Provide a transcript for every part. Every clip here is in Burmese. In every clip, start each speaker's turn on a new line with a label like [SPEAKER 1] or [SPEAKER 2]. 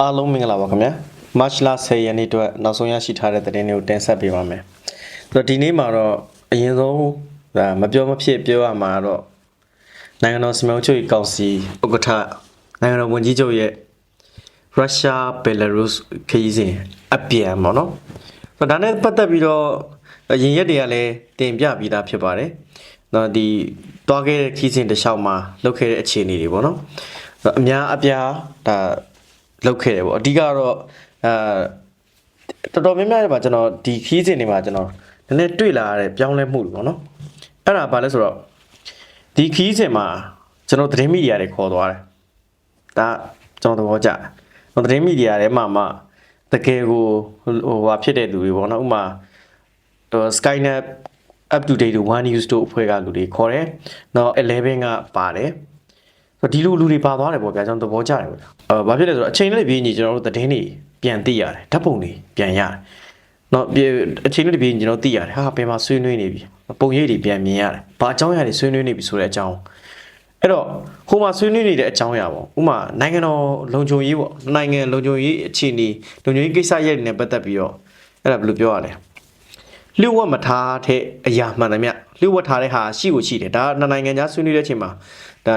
[SPEAKER 1] အားလုံးမင်္ဂလာပါခင်ဗျာမတ်လ10ရက်နေ့အတွက်နောက်ဆုံးရရှိထားတဲ့သတင်းတွေကိုတင်ဆက်ပေးပါမယ်ဆိုတော့ဒီနေ့မှာတော့အရင်ဆုံးဒါမပြောမဖြစ်ပြောရမှာတော့နိုင်ငံတော်စမောချုပ်ကောင်စီဥက္ကဋ္ဌနိုင်ငံတော်ဝန်ကြီးချုပ်ရဲ့ရုရှားဘယ်လာရုစ်ခရီးစဉ်အပြန်ပေါ့နော်ဆိုတော့ဒါနဲ့ပတ်သက်ပြီးတော့အရင်ရက်တွေကလည်းတင်ပြပြီးသားဖြစ်ပါတယ်နော်ဒီတွားခဲ့တဲ့ခရီးစဉ်တစ်လျှောက်မှာလုပ်ခဲ့တဲ့အခြေအနေတွေပေါ့နော်ဆိုတော့အများအပြားဒါ လောက်ခဲ့တယ်ပေါ့အဓိကတော့အဲတော်တော်များများပါကျွန်တော်ဒီခီးစဉ်တွေမှာကျွန်တော်နည်းနည်းတွေ့လာရတဲ့ပြောင်းလဲမှုတွေပေါ့နော်အဲ့ဒါဘာလဲဆိုတော့ဒီခီးစဉ်မှာကျွန်တော်သတင်းမီဒီယာတွေခေါ်သွားတယ်ဒါကျွန်တော်သဘောကျတယ်ကျွန်တော်သတင်းမီဒီယာတွေမှာမှတကယ်ကိုဟိုဟာဖြစ်တဲ့လူတွေပေါ့နော်ဥပမာဟို Skynet up to date 1 news တို့အဖွဲ့ကလူတွေခေါ်တယ်နောက်11ကပါတယ် ဆိုတော့ဒီလိုလူတွေပါသွားတယ်ပေါ့ဗျာကျွန်တော်သဘောကျတယ်ပေါ့ဗျာအဲဘာဖြစ်လဲဆိုတော့အချိန်နဲ့ပြင်းညီကျွန်တော်တို့သတင်းတွေပြန်သိရတယ်ဓာတ်ပုံတွေပြန်ရတယ်နော်ပြအချိန်နဲ့ပြင်းညီကျွန်တော်သိရတယ်ဟာဘယ်မှာဆွေးနွေးနေပြီပုံရိပ်တွေပြန်မြင်ရတယ်ဘာအကြောင်းအရာတွေဆွေးနွေးနေပြီဆိုတဲ့အကြောင်းအဲ့တော့ဟိုမှာဆွေးနွေးနေတဲ့အကြောင်းအရာပေါ့ဥပမာနိုင်ငံတော်လုံခြုံရေးပေါ့နိုင်ငံလုံခြုံရေးအခြေအနေလုံခြုံရေးကိစ္စရပ်တွေနဲ့ပတ်သက်ပြီးတော့အဲ့ဒါဘယ်လိုပြောရလဲလျှို့ဝှက်မထားတဲ့အရာမှန်တယ်မြလျှို့ဝှက်ထားတဲ့ဟာရှိကိုရှိတယ်ဒါနှစ်နိုင်ငံကြားဆွေးနွေးတဲ့အချိန်မှာ ဒါ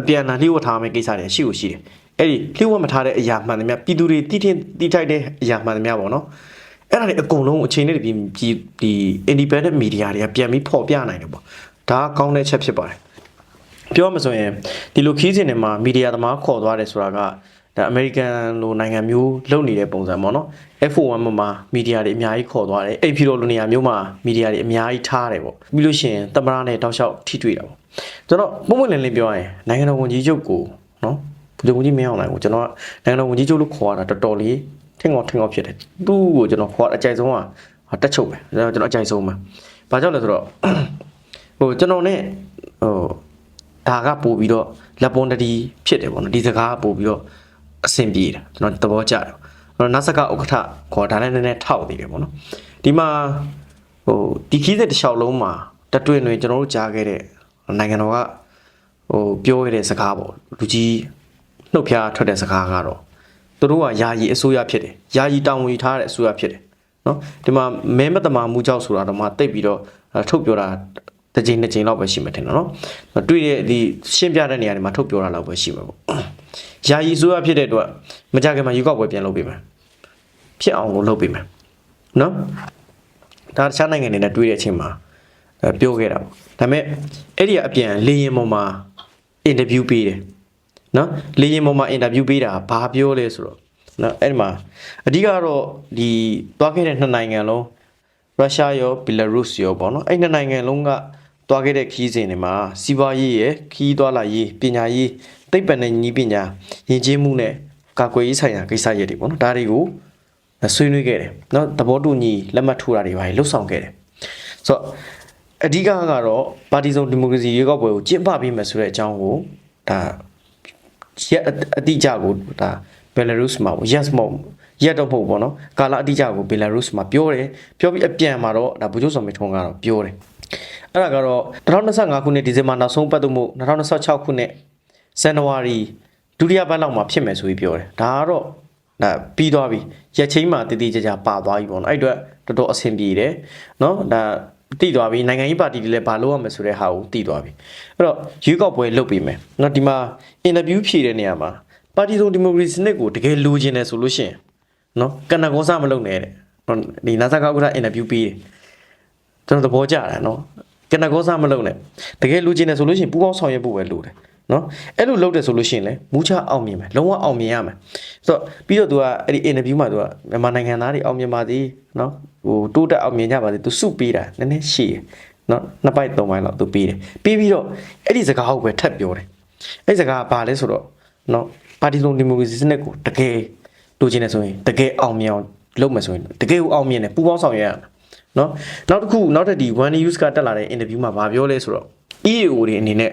[SPEAKER 1] အပြန်အလှန်လျှို့ဝှက်ထားမယ့်ကိစ္စတွေရှိကိုရှိတယ်အဲ့ဒီလျှို့ဝှက်မထားတဲ့အရာမှန်တယ်မြပြည်သူတွေတိထင်တိထိုက်တဲ့အရာမှန်တယ်မြပေါ့နော်အဲ့ဒါတွေအကုန်လုံးအချိန်နဲ့တပြီးဒီဒီ independent media တွေကပြန်ပြီးဖော်ပြနိုင်တယ်ပေါ့ဒါကကောင်းတဲ့ချက်ဖြစ်ပါတယ်ပြောမှဆိုရင်ဒီလိုခီးစဉ်တွေမှာမီဒီယာသမားခေါ်သွားတယ်ဆိုတာကဒါအမေရိကန်လိုနိုင်ငံမျိုးလုပ်နေတဲ့ပုံစံပေါ့နော် F1 မှာမီဒီယာတွေအများကြီးခေါ်သွားတယ်အဲ့ဖြီလိုလိုနေရာမျိုးမှာမီဒီယာတွေအများကြီးထားတယ်ပေါ့ပြီးလို့ရှိရင်တမရနဲ့တောက်လျှောက်ထိတွေ့တာပေါ့ ကျွန်တော်ပုံမှန်လင်းလင်းပြောရရင်နိုင်ငံတော်ဝန်ကြီးချုပ်ကိုနော်ဘုရင်ဝန်ကြီးမင်းအောင်နိုင်ကိုကျွန်တော်ကနိုင်ငံတော်ဝန်ကြီးချုပ်လို့ခေါ်ရတာတော်တော်လေးထင်ငေါထင်ငေါဖြစ်တယ်သူ့ကိုကျွန်တော်ခေါ်အကြိုက်ဆုံးကတက်ချုပ်ပဲကျွန်တော်အကြိုက်ဆုံးပဲဘာကြောင့်လဲဆိုတော့ဟိုကျွန်တော် ਨੇ ဟိုဒါကပို့ပြီးတော့လက်ပွန်တတီဖြစ်တယ်ပေါ့နော်ဒီစကားကပို့ပြီးတော့အဆင်ပြေတယ်ကျွန်တော်သဘောကျတယ်ကျွန်တော်နတ်စကဥက္ကဋ္ဌခေါ်ဒါနဲ့နည်းနည်းထောက်နေတယ်ပေါ့နော်ဒီမှာဟိုဒီခီးတဲ့တစ်လျှောက်လုံးမှာတတွင်တွင်ကျွန်တော်တို့ကြားခဲ့တဲ့ နိုင်ငံတော်ကဟိုပြောရတဲ့စကားပေါ့လူကြီးနှုတ်ဖျားထွက်တဲ့စကားကတော့သူတို့ကယာယီအစိုးရဖြစ်တယ်ယာယီတောင်းဝေထားတဲ့အစိုးရဖြစ်တယ်နော်ဒီမှာမဲမတမာမှုကြောက်ဆိုတာတော့မှတိတ်ပြီးတော့ထုတ်ပြောတာတစ်ချိန်နှစ်ချိန်လောက်ပဲရှိမှထင်တယ်နော်တွေ့တဲ့ဒီရှင်းပြတဲ့နေရာတွေမှာထုတ်ပြောတာလောက်ပဲရှိမှာပေါ့ယာယီဆိုရဖြစ်တဲ့အတွက်မကြခင်မှာယူကောက်ပွဲပြန်လုပ်ပေးမယ်ဖြစ်အောင်လို့လုပ်ပေးမယ်နော်ဒါတခြားနိုင်ငံတွေနဲ့တွေ့တဲ့အချိန်မှာ ပြောခဲ့တာပေါ့ဒါပေမဲ့အဲ့ဒီကအပြန်လေရင်ပေါ်မှာအင်တာဗျူးပေးတယ်နော်လေရင်ပေါ်မှာအင်တာဗျူးပေးတာဘာပြောလဲဆိုတော့နော်အဲ့ဒီမှာအဓိကတော့ဒီသွားခဲ့တဲ့နှစ်နိုင်ငံလုံးရုရှားရောဘီလာရုစ်ရောပေါ့နော်အဲ့နှစ်နိုင်ငံလုံးကသွားခဲ့တဲ့ခီးစဉ်တွေမှာစီးပွားရေးရယ်ခီးသွားလာရေးပညာရေးသိပ္ပံနဲ့ညီပညာယဉ်ကျေးမှုနဲ့ကာကွယ်ရေးဆိုင်ရာကိစ္စရပ်တွေပေါ့နော်ဒါတွေကိုဆွေးနွေးခဲ့တယ်နော်သဘောတူညီလက်မှတ်ထိုးတာတွေပါလှုပ်ဆောင်ခဲ့တယ်ဆိုတော့ အဓိကကတော့ပါတီစုံဒီမိုကရေစီရွေးကောက်ပွဲကိုကျင့်ပပေးမယ်ဆိုတဲ့အကြောင်းကိုဒါရက်အတိအကျကိုဒါဘယ်လာရုစ်မှာ yes မဟုတ်ရက်တော့မဟုတ်ဘောနော်ကာလအတိအကျကိုဘယ်လာရုစ်မှာပြောတယ်ပြောပြီးအပြန်မှာတော့ဒါဗိုလ်ချုပ်စော်မေထွန်းကတော့ပြောတယ်အဲ့ဒါကတော့2025ခုနှစ်ဒီဇင်ဘာနောက်ဆုံးပတ်သက်မှု2026ခုနှစ်ဇန်နဝါရီဒုတိယပတ်လောက်မှာဖြစ်မယ်ဆိုပြီးပြောတယ်ဒါကတော့ဒါပြီးသွားပြီရက်ချင်းမှာတည်တည်ကြကြပါသွားပြီပေါ့နော်အဲ့အတွက်တော်တော်အဆင်ပြေတယ်နော်ဒါ တည်သွားပြီနိုင်ငံရေးပါတီတွေလည်းဘာလုပ်ရမလဲဆိုတဲ့ဟာကိုတည်သွားပြီအဲ့တော့ရွေးကောက်ပွဲလုပ်ပြီးမယ်နော်ဒီမှာအင်တာဗျူးဖြေတဲ့နေရာမှာပါတီစုံဒီမိုကရေစီစနစ်ကိုတကယ်လိုချင်တယ်ဆိုလို့ရှိရင်နော်ကနကောစားမလုပ်နဲ့တဲ့နော်ဒီနာဆာကောကကအင်တာဗျူးပေးတယ်ကျွန်တော်သဘောကျတယ်နော်ကနကောစားမလုပ်နဲ့တကယ်လိုချင်တယ်ဆိုလို့ရှိရင်ပူပေါင်းဆောင်ရွက်ဖို့ပဲလိုတယ် နော်အဲ့လိုလုပ်တယ်ဆိုလို့ရှိရင်လေမူချအောင်မြင်မယ်လုံးဝအောင်မြင်ရမယ်ဆိုတော့ပြီးတော့ तू ကအဲ့ဒီ interview မှာ तू ကမြန်မာနိုင်ငံသားတွေအောင်မြင်ပါသည်နော်ဟိုတိုးတက်အောင်မြင်ကြပါသည် तू စုပေးတာနည်းနည်းရှည်တယ်နော်နှစ်ပိုက်သုံးပိုက်လောက် तू ပေးတယ်ပြီးပြီးတော့အဲ့ဒီစကားကိုပဲထပ်ပြောတယ်အဲ့ဒီစကားကဘာလဲဆိုတော့နော်ပါတီလုံးဒီမိုကရေစီစနစ်ကိုတကယ်လိုချင်တယ်ဆိုရင်တကယ်အောင်မြင်အောင်လုပ်မယ်ဆိုရင်တကယ်ကိုအောင်မြင်တယ်ပူပေါင်းဆောင်ရွက်ရမယ်နော်နောက်တစ်ခုနောက်ထပ်ဒီ one news ကတက်လာတဲ့ interview မှာဗာပြောလဲဆိုတော့ EAO တွေအနေနဲ့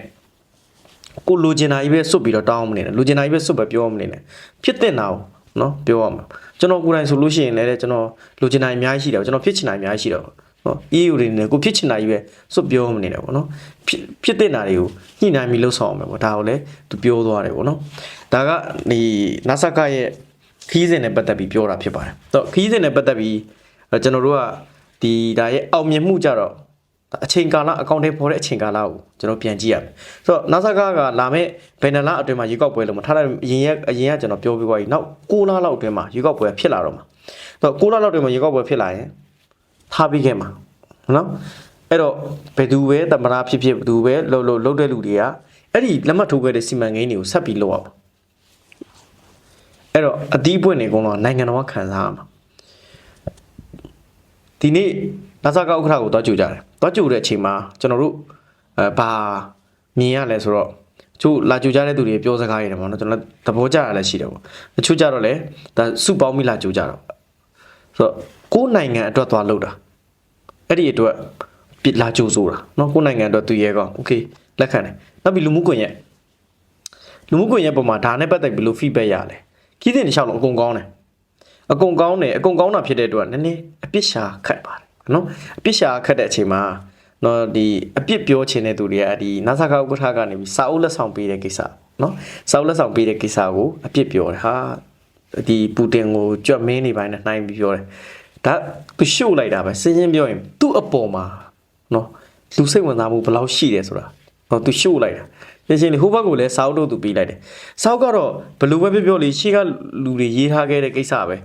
[SPEAKER 1] ကိုလိုချင်တာကြီးပဲစွတ်ပြီးတော့တောင်းမနေနဲ့လိုချင်တာကြီးပဲစွတ်ပဲပြောမနေနဲ့ဖြစ်တဲ့နာကိုနော်ပြောရမှာကျွန်တော်ကိုယ်တိုင်ဆိုလို့ရှိရင်လည်းကျွန်တော်လိုချင်တာအများကြီးရှိတယ်ကျွန်တော်ဖြစ်ချင်တာအများကြီးရှိတယ်နော် EU တွေနဲ့ကိုဖြစ်ချင်တာကြီးပဲစွတ်ပြောမနေနဲ့ပေါ့နော်ဖြစ်ဖြစ်တဲ့နာတွေကိုညှိနှိုင်းပြီးလှုပ်ဆောင်အောင်ပဲပေါ့ဒါကိုလည်းသူပြောသွားတယ်ပေါ့နော်ဒါကဒီနာဆာကရဲ့ခီးစဉ်နဲ့ပတ်သက်ပြီးပြောတာဖြစ်ပါတယ်တော့ခီးစဉ်နဲ့ပတ်သက်ပြီးအဲ့ကျွန်တော်တို့ကဒီဒါရဲ့အောင်မြင်မှုကြတော့ အချိန်ကာလအကောင့်ထဲပေါ်တဲ့အချိန်ကာလကိုကျွန်တော်ပြန်ကြည့်ရမယ်ဆိုတော့နာဆာကကလာမဲ့ဘယ်နှလအတွင်းမှာရေကောက်ပွဲလို့မထားတဲ့အရင်ရက်အရင်ကကျွန်တော်ပြောပြသွားပြီနောက်6လလောက်အတွင်းမှာရေကောက်ပွဲဖြစ်လာတော့မှာဆိုတော့6လလောက်အတွင်းမှာရေကောက်ပွဲဖြစ်လာရင်ထားပြီးခဲ့မှာနော်အဲ့တော့ဘယ်သူပဲတမနာဖြစ်ဖြစ်ဘယ်သူပဲလှုပ်လှုပ်လှုပ်တဲ့လူတွေကအဲ့ဒီလက်မှတ်ထိုးခဲ့တဲ့စီမံကိန်းတွေကိုဆက်ပြီးလုပ်အောင်အဲ့တော့အသီးပွင့်နေကုန်တော့နိုင်ငံတော်ကခံစားရမှာဒီနေ့နာဆာကဥက္ခရာကိုတွားကြိုကြတယ် တွားကြိုတဲ့အချိန်မှာကျွန်တော်တို့အဲဘာမြင်ရလဲဆိုတော့ကျို့လာကြိုကြတဲ့သူတွေပြောစကားရတယ်ပေါ့နော်ကျွန်တော်သဘောကျတာလည်းရှိတယ်ပေါ့တချို့ကြတော့လေဒါစုပေါင်းပြီးလာကြိုကြတော့ဆိုတော့ကိုယ်နိုင်ငံအတွက်သွားလုပ်တာအဲ့ဒီအတွက်ပြစ်လာကြိုဆိုတာเนาะကိုယ်နိုင်ငံအတွက်သူရဲကောင်းโอเคလက်ခံတယ်နောက်ပြီးလူမှုကွန်ရက် လူမှုကွန်ရက်ပေါ်မှာဒါနဲ့ပတ်သက်ပြီးလို့ feedback ရလဲကြီးတဲ့တစ်လျှောက်လုံးအကုန်ကောင်းတယ်အကုန်ကောင်းတယ်အကုန်ကောင်းတာဖြစ်တဲ့အတွက်နည်းနည်းအပြစ်ရှာခတ်ပါတယ် နော်အပြစ်ရှာခတ်တဲ့အချိန်မှာနော်ဒီအပြစ်ပြောချင်တဲ့သူတွေကဒီနာဆာကဥက္ကဋ္ဌကနေပြီးစာအုပ်လက်ဆောင်ပေးတဲ့ကိစ္စနော်စာအုပ်လက်ဆောင်ပေးတဲ့ကိစ္စကိုအပြစ်ပြောတယ်ဟာဒီပူတင်ကိုကြွတ်မင်းနေပိုင်းနဲ့နှိုင်းပြီးပြောတယ်ဒါသူရှို့လိုက်တာပဲစင်းချင်းပြောရင်သူ့အပေါ်မှာနော်လူစိတ်ဝင်စားမှုဘယ်လောက်ရှိတယ်ဆိုတာနော်သူရှို့လိုက်တာရှင်းရှင်းလေးဟိုဘက်ကိုလည်းစောက်တို့သူပြီးလိုက်တယ်စောက်ကတော့ဘယ်လိုပဲပြောပြောလေးရှေ့ကလူတွေရေးထားခဲ့တဲ့ကိစ္စပဲ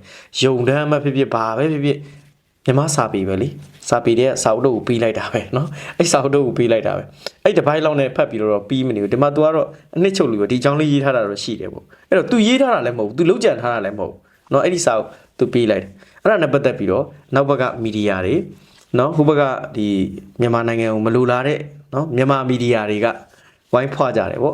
[SPEAKER 1] ယုံတမ်းမှဖြစ်ဖြစ်ဘာပဲဖြစ်ဖြစ် မြမစာပေပဲလေစာပေတဲ့စောက်တို့ကိုပြီးလိုက်တာပဲเนาะအဲ့စောက်တို့ကိုပြီးလိုက်တာပဲအဲ့တစ်ပိုင်းလောက်နဲ့ဖတ်ပြီးတော့ပြီးမနေဘူးဒီမှာ तू ကတော့အနှစ်ချုပ်လူပဲဒီကြောင်းလေးရေးထားတာတော့ရှိတယ်ပေါ့အဲ့တော့ तू ရေးထားတာလည်းမဟုတ်ဘူး तू လုံးကြံထားတာလည်းမဟုတ်ဘူးเนาะအဲ့ဒီစာကို तू ပြီးလိုက်တယ်အဲ့ဒါနဲ့ပတ်သက်ပြီးတော့နောက်ဘက်ကမီဒီယာတွေเนาะဟိုဘက်ကဒီမြန်မာနိုင်ငံကိုမလိုလားတဲ့เนาะမြန်မာမီဒီယာတွေက ဝိုင်းဖွာကြတယ်ဗော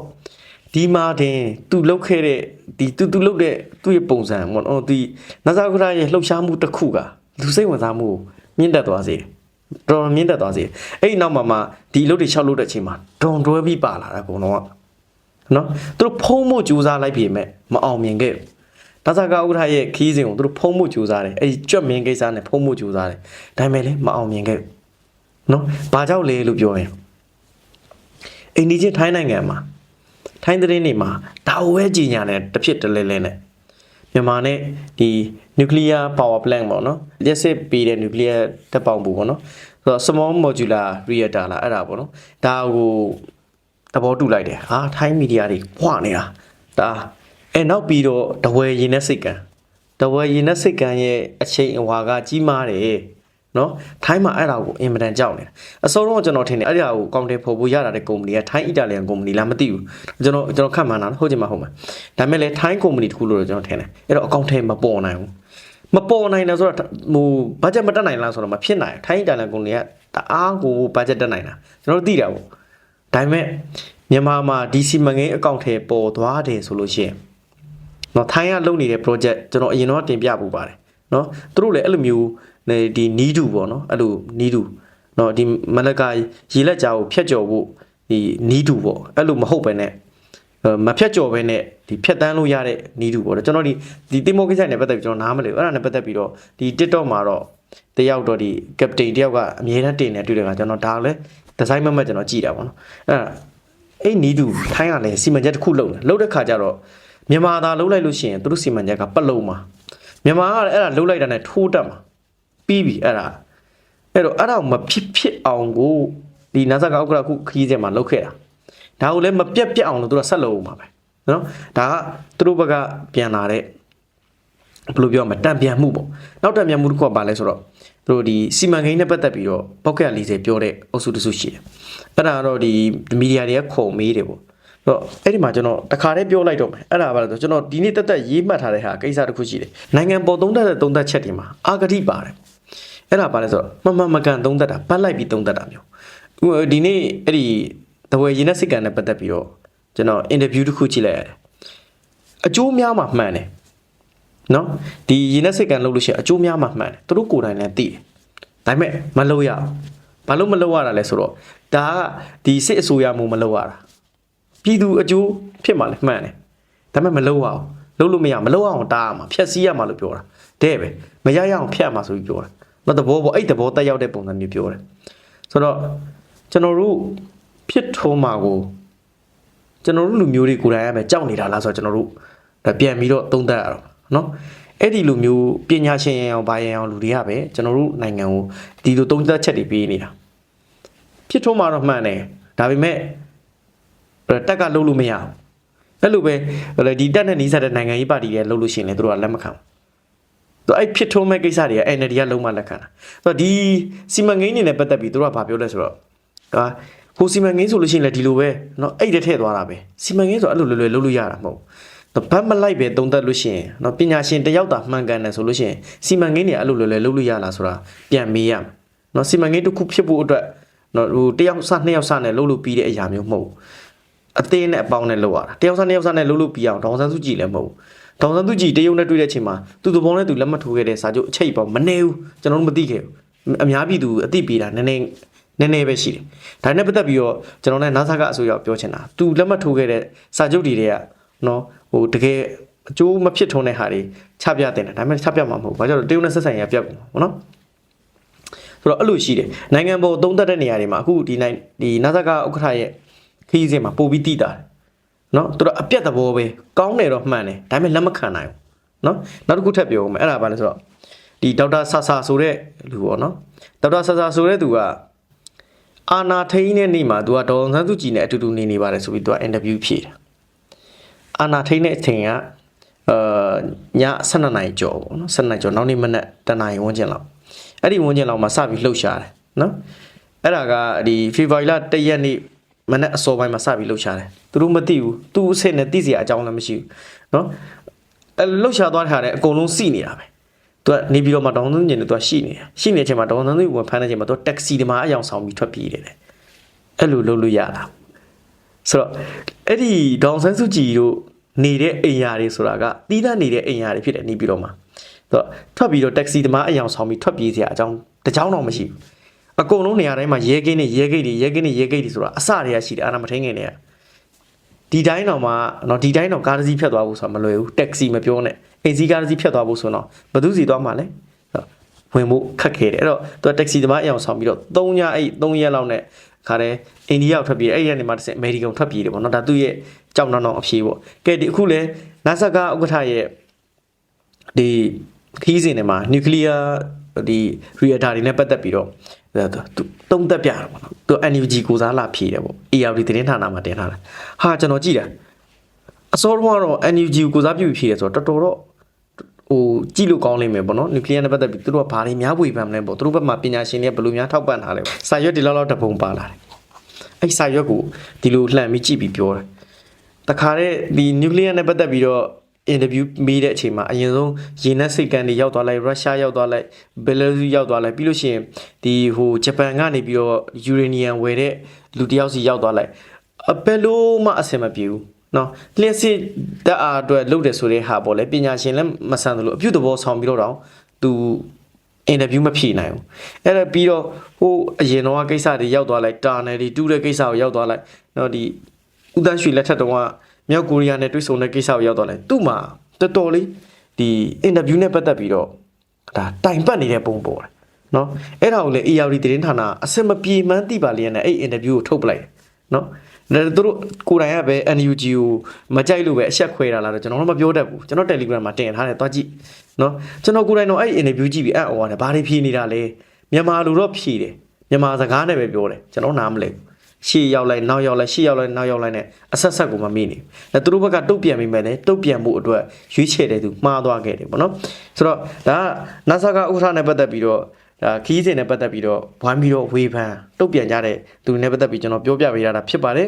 [SPEAKER 1] ဒီမှာတင်သူလုတ်ခဲ့တဲ့ဒီသူသူလုတ်တဲ့သူ့ရဲ့ပုံစံပေါ့နော်ဒီနဇာကရာရဲ့လှုပ်ရှားမှုတစ်ခုက လူစိတ်ဝင်စားမှုကိုမြင့်တက်သွားစေတယ်တော်တော်မြင့်တက်သွားစေတယ်အဲ့ဒီနောက်မှာမှဒီအလုပ်တွေရှောက်လို့တဲ့အချိန်မှာဒွန်တွဲပြီးပါလာတာအကုန်လုံးကနော်သူတို့ဖုံးဖို့ကြိုးစားလိုက်ပြီမဲ့မအောင်မြင်ခဲ့ဘူးနဇာကဥက္ကဋ္ဌရဲ့ခီးစဉ်ကိုသူတို့ဖုံးဖို့ကြိုးစားတယ်အဲ့ဒီကြွက်မင်းကိစ္စနဲ့ဖုံးဖို့ကြိုးစားတယ်ဒါပေမဲ့လည်းမအောင်မြင်ခဲ့ဘူးနော်ဘာကြောင့်လဲလို့ပြောရင်အိန္ဒိချင်းထိုင်းနိုင်ငံမှာထိုင်းသတင်းတွေမှာဒါဝဲကြီးညာနဲ့တစ်ဖြစ်တလဲလဲနဲ့ မြန်မာနဲ့ဒီ nuclear power plant ပေါ့နော်လျှက်စစ်ပေးတဲ့ nuclear တပ်ပေါင်းဘူးပေါ့နော်ဆိုတော့ small modular reactor လားအဲ့ဒါပေါ့နော်ဒါကိုသဘောတူလိုက်တယ်ဟာထိုင်းမီဒီယာတွေဖွာနေတာဒါအဲနောက်ပြီးတော့တဝဲရင်နဲ့စိတ်ကံတဝဲရင်နဲ့စိတ်ကံရဲ့အချိန်အဝါကကြီးမားတယ် နော်ထိုင်းမှာအဲ့ဒါကိုအင်မတန်ကြောက်နေတာအစောတော့ကျွန်တော်ထင်တယ်အဲ့ဒါကိုကောင်တယ်ဖို့ဖို့ရတာတဲ့ကုမ္ပဏီကထိုင်းအီတာလီယန်ကုမ္ပဏီလားမသိဘူးကျွန်တော်ကျွန်တော်ခန့်မှန်းတာနော်ဟုတ်ချင်မှဟုတ်မှာဒါပေမဲ့လည်းထိုင်းကုမ္ပဏီတစ်ခုလို့တော့ကျွန်တော်ထင်တယ်အဲ့တော့အကောင့်ထဲမပေါ်နိုင်ဘူးမပေါ်နိုင်တယ်ဆိုတော့ဟိုဘတ်ဂျက်မတက်နိုင်လားဆိုတော့မဖြစ်နိုင်ထိုင်းအီတာလီယန်ကုမ္ပဏီကတအားကိုဘတ်ဂျက်တက်နိုင်တာကျွန်တော်တို့သိတာပေါ့ဒါပေမဲ့မြန်မာမှာဒီစီမံကိန်းအကောင့်ထဲပေါ်သွားတယ်ဆိုလို့ရှိရင်နော်ထိုင်းကလုပ်နေတဲ့ project ကျွန်တော်အရင်တော့တင်ပြပူပါတယ်နော်သူတို့လည်းအဲ့လိုမျိုး နေဒီနီးတူပေါ့နော်အဲ့လိုနီးတူနော်ဒီမလကာရေလက်ကြားကိုဖျက်ကျော်ဖို့ဒီနီးတူပေါ့အဲ့လိုမဟုတ်ပဲနဲ့အဲမဖြတ်ကျော်ပဲနဲ့ဒီဖြတ်တန်းလို့ရတဲ့နီးတူပေါ့ကျွန်တော်ဒီဒီတင်မောကိစ္စနဲ့ပတ်သက်ပြီးကျွန်တော်နားမလည်ဘူးအဲ့ဒါနဲ့ပတ်သက်ပြီးတော့ဒီ TikTok မှာတော့တယောက်တော့ဒီ captain တယောက်ကအမြဲတမ်းတင်နေတွေ့တယ်ကကျွန်တော်ဒါလည်းဒီဇိုင်းမမတ်ကျွန်တော်ကြည့်တာပေါ့နော်အဲ့ဒါအဲ့နီးတူထိုင်းကလည်းစီမံချက်တစ်ခုလုပ်တယ်လုပ်တဲ့ခါကျတော့မြန်မာသားလုပ်လိုက်လို့ရှိရင်သူတို့စီမံချက်ကပလုံမှာမြန်မာကလည်းအဲ့ဒါလုပ်လိုက်တာနဲ့ထိုးတက်မှာ ပြီးပြီအဲ့ဒါအဲ့တော့အဲ့ဒါကိုမဖြစ်ဖြစ်အောင်ကိုဒီနာဇာကဥက္ကရာခုခရီးစဉ်မှာလုပ်ခဲ့တာဒါကိုလည်းမပြတ်ပြတ်အောင်လို့သူတို့ဆက်လုပ်အောင်ပါပဲနော်ဒါကသူတို့ဘက်ကပြန်လာတဲ့ဘယ်လိုပြောမလဲတံပြန်မှုပေါ့နောက်တံပြန်မှုတစ်ခုကဘာလဲဆိုတော့သူတို့ဒီစီမံကိန်းနဲ့ပတ်သက်ပြီးတော့ပောက်ကရ40ပြောတဲ့အုပ်စုတစ်စုရှိတယ်အဲ့ဒါကတော့ဒီမီဒီယာတွေကခုံမေးတယ်ပေါ့တော့အဲ့ဒီမှာကျွန်တော်တခါတည်းပြောလိုက်တော့မယ်အဲ့ဒါဘာလဲဆိုကျွန်တော်ဒီနေ့တက်တက်ရေးမှတ်ထားတဲ့ဟာကိစ္စတစ်ခုရှိတယ်နိုင်ငံပေါ်သုံးသက်တဲ့သုံးသက်ချက်တွေမှာအာဂတိပါတယ် အဲ့ဒါဘာလဲဆိုတော့မမမကန်သုံးသက်တာပတ်လိုက်ပြီးသုံးသက်တာမျိုးဟိုဒီနေ့အဲ့ဒီတဝယ်ရင်းနဲ့စစ်ကန်နဲ့ပတ်သက်ပြီးတော့ကျွန်တော်အင်တာဗျူးတစ်ခုကြည့်လိုက်ရတယ်အကျိုးများမှမှန်တယ်နော်ဒီရင်းနဲ့စိတ်ကန်လုပ်လို့ရှိရင်အကျိုးများမှမှန်တယ်သူတို့ကိုယ်တိုင်လည်းသိတယ်ဒါပေမဲ့မလုပ်ရအောင်ဘာလို့မလုပ်ရတာလဲဆိုတော့ဒါကဒီစစ်အစိုးရမှုမလုပ်ရတာပြည်သူအကျိုးဖြစ်မှလည်းမှန်တယ်ဒါပေမဲ့မလုပ်ရအောင်လုပ်လို့မရမလုပ်အောင်တားရမှာဖြက်စီးရမှာလို့ပြောတာတဲ့ပဲမရရအောင်ဖြတ်မှာဆိုပြီးပြောတာ တော့သဘောပေါ့အဲ့သဘောတက်ရောက်တဲ့ပုံစံမျိုးပြောတယ်ဆိုတော့ကျွန်တော်တို့ဖြစ်ထုံးမှာကိုကျွန်တော်တို့လူမျိုးတွေကိုယ်တိုင်ရမယ်ကြောက်နေတာလားဆိုတော့ကျွန်တော်တို့ဒါပြန်ပြီးတော့သုံးသပ်ရတော့နော်အဲ့ဒီလိုမျိုးပညာရှင်ရအောင်ဘာရအောင်လူတွေကပဲကျွန်တော်တို့နိုင်ငံကိုဒီလိုသုံးသက်ချက်တွေပေးနေတာဖြစ်ထုံးမှာတော့မှန်တယ်ဒါပေမဲ့တက်ကလုံးလို့မရအောင်အဲ့လိုပဲဒီတက်နဲ့နီးစပ်တဲ့နိုင်ငံရေးပါတီတွေလုံးလို့ရှိရင်လည်းသူတို့ကလက်မခံဘူး သူအဲ့ဖြစ်ထုံးမဲ့ကိစ္စတွေက NLD ကလုံးဝလက်ခံတာဆိုတော့ဒီစီမံကိန်းတွေနဲ့ပတ်သက်ပြီးသူတို့ကဘာပြောလဲဆိုတော့ဟာဟိုစီမံကိန်းဆိုလို့ရှိရင်လည်းဒီလိုပဲเนาะအဲ့တဲ့ထည့်သွားတာပဲစီမံကိန်းဆိုအဲ့လိုလွယ်လွယ်လုံးလို့ရတာမဟုတ်ဘူးဘတ်မလိုက်ပဲတုံးသက်လို့ရှိရင်เนาะပညာရှင်တယောက်သာမှန်ကန်တယ်ဆိုလို့ရှိရင်စီမံကိန်းတွေအဲ့လိုလွယ်လွယ်လုံးလို့ရလားဆိုတာပြန်မေးရမယ်เนาะစီမံကိန်းတစ်ခုဖြစ်ဖို့အတွက်เนาะဟိုတယောက်စနှစ်ယောက်စနဲ့လုံးလို့ပြီးတဲ့အရာမျိုးမဟုတ်ဘူးအသေးနဲ့အပေါင်းနဲ့လောက်ရတာတယောက်စနှစ်ယောက်စနဲ့လုံးလို့ပြီးအောင်ဒေါအောင်ဆန်းစုကြည်လည်းမဟုတ်ဘူး ဒေါအောင်ဆန်းစုကြည်တရုတ်နဲ့တွေ့တဲ့အချိန်မှာသူ့သဘောနဲ့သူလက်မှတ်ထိုးခဲ့တဲ့စာချုပ်အချိတ်ပေါင်းမနေဘူးကျွန်တော်တို့မသိခဲ့ဘူးအများပြည်သူအသိပေးတာနည်းနည်းနည်းနည်းပဲရှိတယ်ဒါနဲ့ပတ်သက်ပြီးတော့ကျွန်တော်လည်း NASA ကအစိုးရကိုပြောချင်တာသူလက်မှတ်ထိုးခဲ့တဲ့စာချုပ်တွေတွေကနော်ဟိုတကယ်အကျိုးမဖြစ်ထုံးတဲ့ဟာတွေချပြတင်တယ်ဒါပေမဲ့ချပြမှာမဟုတ်ဘူးဘာကြောင့်လဲတရုတ်နဲ့ဆက်ဆံရေးပြတ်ကုန်ပေါ့နော်ဆိုတော့အဲ့လိုရှိတယ်နိုင်ငံပေါ်သုံးသက်တဲ့နေရာတွေမှာအခုဒီနိုင်ဒီ NASA ကဥက္ကဋ္ဌရဲ့ခရီးစဉ်မှာပို့ပြီးတည်တာတယ် နော်သူတို့အပြတ်သဘောပဲကောင်းတယ်တော့မှန်တယ်ဒါပေမဲ့လက်မခံနိုင်ဘူးနော်နောက်တစ်ခုထပ်ပြောဦးမယ်အဲ့ဒါဘာလဲဆိုတော့ဒီဒေါက်တာဆာဆာဆိုတဲ့လူပေါ့နော်ဒေါက်တာဆာဆာဆိုတဲ့သူကအာနာထိန်တဲ့နေ့မှာသူကဒေါ်အောင်ဆန်းစုကြည်နဲ့အတူတူနေနေပါတယ်ဆိုပြီးသူကအင်တာဗျူးဖြေတယ်အာနာထိန်တဲ့အချိန်ကအာည12နာရီကျော်ပေါ့နော်12နာရီကျော်နောက်နေ့မနက်တနာရီဝန်းကျင်လောက်အဲ့ဒီဝန်းကျင်လောက်မှာစပြီးလှုပ်ရှားတယ်နော်အဲ့ဒါကဒီဖေဖော်ဝါရီလ1ရက်နေ့ မနက်အစောပိုင်းမှာစပြီးလှုပ်ရှားတယ်သူတို့မသိဘူးသူ့အစ်စ်နဲ့သိစရာအကြောင်းလည်းမရှိဘူးနော်အဲ့လှုပ်ရှားသွားတဲ့ဟာလည်းအကုန်လုံးစီနေတာပဲသူကနေပြီးတော့မှတောင်းသွင်းနေတယ်သူကရှိနေတယ်ရှိနေတဲ့အချိန်မှာတောင်းသွင်းဝင်ဖမ်းတဲ့အချိန်မှာသူတက္ကစီဒီမှာအယောင်ဆောင်ပြီးထွက်ပြေးတယ်အဲ့လိုလုပ်လို့ရတာဆိုတော့အဲ့ဒီဒေါန်ဆန်းစုကြည်တို့နေတဲ့အိမ်ယာတွေဆိုတာကတီးသန့်နေတဲ့အိမ်ယာတွေဖြစ်တယ်နေပြီးတော့မှဆိုတော့ထွက်ပြီးတော့တက္ကစီဒီမှာအယောင်ဆောင်ပြီးထွက်ပြေးစရာအကြောင်းတကြောင်တော့မရှိဘူး အကုန်လုံးနေရာတိုင်းမှာရဲကင်းနဲ့ရဲဂိတ်တွေရဲကင်းနဲ့ရဲဂိတ်တွေဆိုတာအစတွေကရှိတယ်အာနာမထင်းငယ်တွေကဒီတိုင်းတော့မှနော်ဒီတိုင်းတော့ကားတစ်စီးဖြတ်သွားဖို့ဆိုတာမလွယ်ဘူးတက္ကစီမပြောနဲ့အိမ်စီးကားတစ်စီးဖြတ်သွားဖို့ဆိုတော့ဘယ်သူစီသွားမှာလဲဝင်ဖို့ခက်ခဲတယ်အဲ့တော့သူကတက္ကစီသမားအအောင်ဆောင်ပြီးတော့3ညအဲ့3ရက်လောက်နဲ့ခါတယ်အိန္ဒိယကိုထွက်ပြေးအဲ့ဒီကနေမှတစ်ဆင့်အမေရိကန်ထွက်ပြေးတယ်ပေါ့နော်ဒါသူ့ရဲ့ကြောက်နှောင်းနှောင်းအဖြေပေါ့ကဲဒီအခုလဲ NASA ကဥက္ကဋ္ဌရဲ့ဒီခီးစဉ်တွေမှာနျူကလ িয়ার ဒီ reactor တွေနဲ့ပတ်သက်ပြီးတော့ သူတုံးသက်ပြတာပေါ့နော်သူ NUG ကိုစားလာဖြေတယ်ပေါ့ ARD သတင်းဌာနမှာတင်ထားတာဟာကျွန်တော်ကြည့်တာအစောတော့ကတော့ NUG ကိုကိုစားပြုဖြေတယ်ဆိုတော့တော်တော်တော့ဟိုကြည့်လို့ကောင်းလိမ့်မယ်ပေါ့နော်နျူကလ িয়ার နဲ့ပတ်သက်ပြီးသူတို့ကဘာတွေများဝေဖန်မလဲပေါ့သူတို့ဘက်မှာပညာရှင်တွေကဘယ်လိုများထောက်ပံ့ထားလဲပေါ့စာရွက်ဒီလောက်လောက်တပုံပါလာတယ်အဲ့စာရွက်ကိုဒီလိုလှန်ပြီးကြည့်ပြီးပြောတယ်တခါတဲ့ဒီနျူကလ িয়ার နဲ့ပတ်သက်ပြီးတော့ အင်တာဗျူးမေးတဲ့အချိန်မှာအရင်ဆုံးရေနက်စိတ်ကန်တွေရောက်သွားလိုက်ရုရှားရောက်သွားလိုက်ဘယ်လာရုစ်ရောက်သွားလိုက်ပြီးလို့ရှိရင်ဒီဟိုဂျပန်ကနေပြီးတော့ယူရေနီယံဝယ်တဲ့လူတယောက်စီရောက်သွားလိုက်အဘယ်လိုမှအဆင်မပြေဘူးနော်လျှက်စစ်တက်အားအတွက်လုပ်တယ်ဆိုတဲ့ဟာပေါ့လေပညာရှင်လည်းမဆန်သလိုအပြုသဘောဆောင်ပြီးတော့တော့သူအင်တာဗျူးမဖြေနိုင်ဘူးအဲ့ဒါပြီးတော့ဟိုအရင်တော့ကိစ္စတွေရောက်သွားလိုက်တာနယ်တွေတူးတဲ့ကိစ္စကိုရောက်သွားလိုက်နော်ဒီဦးတန်းရွှေလက်ထက်တုန်းက မြောက်ကိုရီးယားနဲ့တွေ့ဆုံတဲ့ကိစ္စကိုရောက်သွားလိုက်သူ့မှာတော်တော်လေးဒီအင်တာဗျူးနဲ့ပတ်သက်ပြီးတော့ဒါတိုင်ပတ်နေတဲ့ပုံပေါ်တယ်နော်အဲ့ဒါကိုလေ AR သတင်းဌာနအစင်မပြေမှန်းသိပါလျက်နဲ့အဲ့အင်တာဗျူးကိုထုတ်ပလိုက်တယ်နော်ဒါသူတို့ကိုယ်တိုင်ကပဲ NUG ကိုမကြိုက်လို့ပဲအဆက်ခွဲတာလားတော့ကျွန်တော်တို့မပြောတတ်ဘူးကျွန်တော် Telegram မှာတင်ထားတယ်သွားကြည့်နော်ကျွန်တော်ကိုယ်တိုင်တော့အဲ့ interview ကြည့်ပြီးအဲ့အော်တယ်ဘာတွေဖြေနေတာလဲမြန်မာလူတော့ဖြေတယ်မြန်မာစကားနဲ့ပဲပြောတယ်ကျွန်တော်နားမလဲဘူး ရှေ့ရောက်လိုက်နောက်ရောက်လိုက်ရှေ့ရောက်လိုက်နောက်ရောက်လိုက်နဲ့အဆက်ဆက်ကိုမမေ့နေဘူးဒါသူတို့ဘက်ကတုတ်ပြန်မိမယ်လေတုတ်ပြန်မှုအတွက်ရွေးချယ်တဲ့သူမှားသွားခဲ့တယ်ပေါ့နော်ဆိုတော့ဒါက NASA ကဥက္ကဋ္ဌနဲ့ပတ်သက်ပြီးတော့ဒါခီးစဉ်နဲ့ပတ်သက်ပြီးတော့ဝိုင်းပြီးတော့ဝေဖန်တုတ်ပြန်ကြတဲ့သူတွေနဲ့ပတ်သက်ပြီးကျွန်တော်ပြောပြပေးရတာဖြစ်ပါတယ်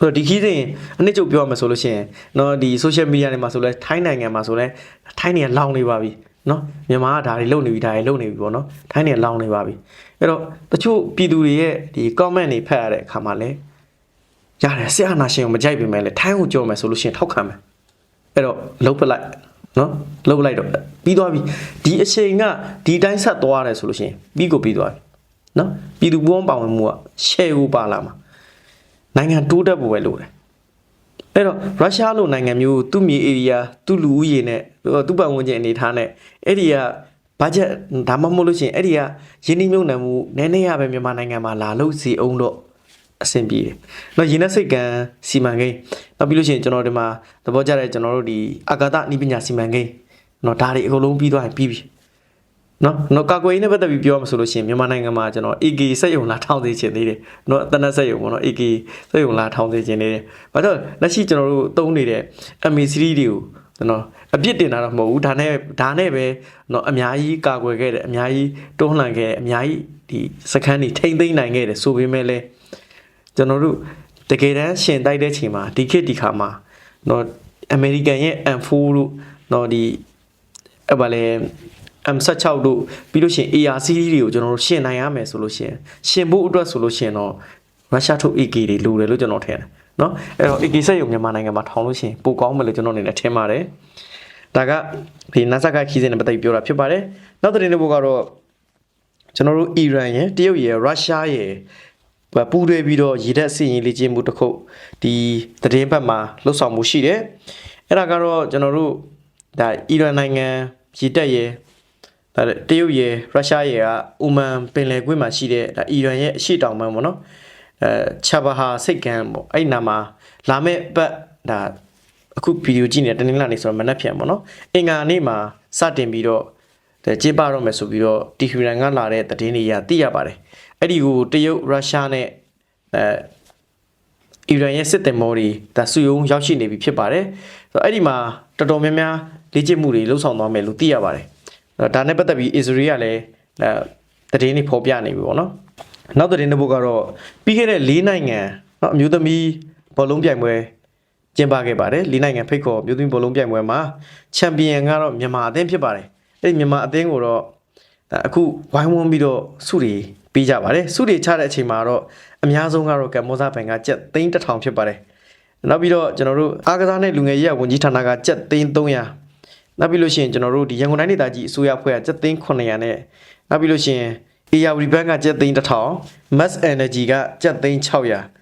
[SPEAKER 1] ဆိုတော့ဒီခီးစဉ်အနည်းချုပ်ပြောရမယ်ဆိုလို့ရှိရင်เนาะဒီ social media တွေမှာဆိုလဲထိုင်းနိုင်ငံမှာဆိုလဲထိုင်းနေလောင်နေပါပြီ နော်မြန်မာကဒါတွေလုပ်နေပြီဒါတွေလုပ်နေပြီပေါ့နော်ထိုင်းနေလောင်နေပါပြီအဲ့တော့တချို့ပြည်သူတွေရဲ့ဒီ comment တွေဖတ်ရတဲ့အခါမှာလည်းရတယ်ဆရာနာရှင်ကိုမကြိုက်ပေမဲ့လည်းထိုင်းကိုကြောမယ်ဆိုလို့ရှိရင်ထောက်ခံမယ်အဲ့တော့လုတ်ပလိုက်နော်လုတ်ပလိုက်တော့ပြီးသွားပြီဒီအချိန်ကဒီတိုင်းဆက်သွားရတယ်ဆိုလို့ရှိရင်ပြီးကိုပြီးသွားပြီနော်ပြည်သူပူးပေါင်းပါဝင်မှုက share ကိုပါလာမှာနိုင်ငံတိုးတက်ဖို့ပဲလိုတယ် အဲ့တော့ရုရှားလိုနိုင်ငံမျိုးသူ့မြေ area သူ့လူဦးရေနဲ့သူ့ပတ်ဝန်းကျင်အနေထားနဲ့အဲ့ဒီကဘတ်ဂျက်ဒါမှမဟုတ်လို့ရှိရင်အဲ့ဒီကယင်းနှိမ့်မြုံနယ်မှုနည်းနည်းရပဲမြန်မာနိုင်ငံမှာလာလို့စီအောင်တော့အဆင်ပြေတယ်။နော်ရေနက်စိတ်ကံစီမံကိန်းနောက်ပြီးလို့ရှိရင်ကျွန်တော်ဒီမှာသဘောကျတဲ့ကျွန်တော်တို့ဒီအာကာသနိပညာစီမံကိန်းနော်ဒါတွေအကုန်လုံးပြီးသွားရင်ပြီးပြီ။ နော်နော်ကာကွယ်ရေးနဲ့ပတ်သက်ပြီးပြောရမဆိုလို့ရှိရင်မြန်မာနိုင်ငံမှာကျွန်တော် AK စက်ယုံလာထောင်းသိချင်သေးတယ်နော်အတနက်စက်ယုံပေါ့နော် AK စက်ယုံလာထောင်းသိချင်သေးတယ်ဘာကြောင့်လက်ရှိကျွန်တော်တို့သုံးနေတဲ့ MA3 တွေကိုကျွန်တော်အပြစ်တင်တာတော့မဟုတ်ဘူးဒါနဲ့ဒါနဲ့ပဲနော်အများကြီးကာကွယ်ခဲ့တယ်အများကြီးတွန်းလှန်ခဲ့တယ်အများကြီးဒီစခန်းတွေထိမ့်သိမ်းနိုင်ခဲ့တယ်ဆိုပေမဲ့လည်းကျွန်တော်တို့တကယ်တမ်းရှင်တိုက်တဲ့ချိန်မှာဒီခေတ်ဒီခါမှာနော်အမေရိကန်ရဲ့ M4 လို့နော်ဒီအဲ့ပါလေ M16 တို့ပြီးလို့ရှိရင် AR series တွေကိုကျွန်တော်တို့ရှင်းနိုင်ရမယ်ဆိုလို့ရှိရင်ရှင်းဖို့အတွက်ဆိုလို့ရှိရင်တော့ရုရှားထုတ် AK တွေလိုတယ်လို့ကျွန်တော်ထင်တယ်နော်အဲ့တော့ AK စက်ရုံမြန်မာနိုင်ငံမှာထောင်လို့ရှိရင်ပိုကောင်းမယ်လို့ကျွန်တော်အနေနဲ့ထင်ပါတယ်ဒါကဒီ NASA ကခီးစဉ်နဲ့ပတ်သက်ပြောတာဖြစ်ပါတယ်နောက်တဲ့နေ့ဘုကတော့ကျွန်တော်တို့အီရန်ရယ်တရုတ်ရယ်ရုရှားရယ်ပူးတွဲပြီးတော့ရည်တက်စီရင်လေ့ကျင့်မှုတစ်ခုဒီသတင်းဘက်မှာလှုပ်ဆောင်မှုရှိတယ်အဲ့ဒါကတော့ကျွန်တော်တို့ဒါအီရန်နိုင်ငံရည်တက်ရယ် ဒါတရုတ်ရယ်ရုရှားရယ်ကအိုမန်ပင်လယ်ကွေ့မှာရှိတဲ့ဒါအီရန်ရဲ့အရှေ့တောင်ပိုင်းပေါ့နော်အဲချာဘာဟာစိတ်ကမ်းပေါ့အဲ့ဒီနာမှာလာမဲ့ပတ်ဒါအခုဗီဒီယိုကြည့်နေတဲ့တနင်္လာနေ့ဆိုတော့မနက်ဖြန်ပေါ့နော်အင်္ဂါနေ့မှာစတင်ပြီးတော့ဒါကျေးပါတော့မယ်ဆိုပြီးတော့တီဟီရန်ကလာတဲ့သတင်းတွေရသိရပါတယ်အဲ့ဒီကိုတရုတ်ရုရှားနဲ့အဲအီရန်ရဲ့စစ်သည်မောတွေဒါစုယုံရောက်ရှိနေပြီဖြစ်ပါတယ်ဆိုတော့အဲ့ဒီမှာတော်တော်များများလေ့ကျင့်မှုတွေလှုပ်ဆောင်သွားမယ်လို့သိရပါတယ်အဲ့တော့ ဒါနဲ့ပတ်သက်ပြီးအစ္စရေးကလည်းတည်င်းနေဖော်ပြနေပြီပေါ့နော်နောက်တည်င်းတစ်ပုဒ်ကတော့ပြီးခဲ့တဲ့၄နိုင်ငံနော်အမျိုးသမီးဘောလုံးပြိုင်ပွဲကျင်းပခဲ့ပါတယ်၄နိုင်ငံဖိတ်ခေါ်အမျိုးသမီးဘောလုံးပြိုင်ပွဲမှာချန်ပီယံကတော့မြန်မာအသင်းဖြစ်ပါတယ်အဲ့ဒီမြန်မာအသင်းကိုတော့အခုဝိုင်းဝန်းပြီးတော့စုတွေပေးကြပါတယ်စုတွေချတဲ့အချိန်မှာတော့အများဆုံးကတော့ကမ္ဘောဇဘန်ကကျပ်3000ဖြစ်ပါတယ်နောက်ပြီးတော့ကျွန်တော်တို့အားကစားနဲ့လူငယ်ရေးဝန်ကြီးဌာနကကျပ်3000 န်း300နောက်ပြီးလို့ရှိရင်ကျွန်တော်တို့ဒီရန်ကုန်တိုင်းဒေသကြီးအစိုးရအဖွဲ့ကကျပ်သိန်း900နဲ့နောက်ပြီးလို့ရှိရင် AR Bank ကကျပ်သိန်း1000 Mass Energy ကကျပ်သိန်း600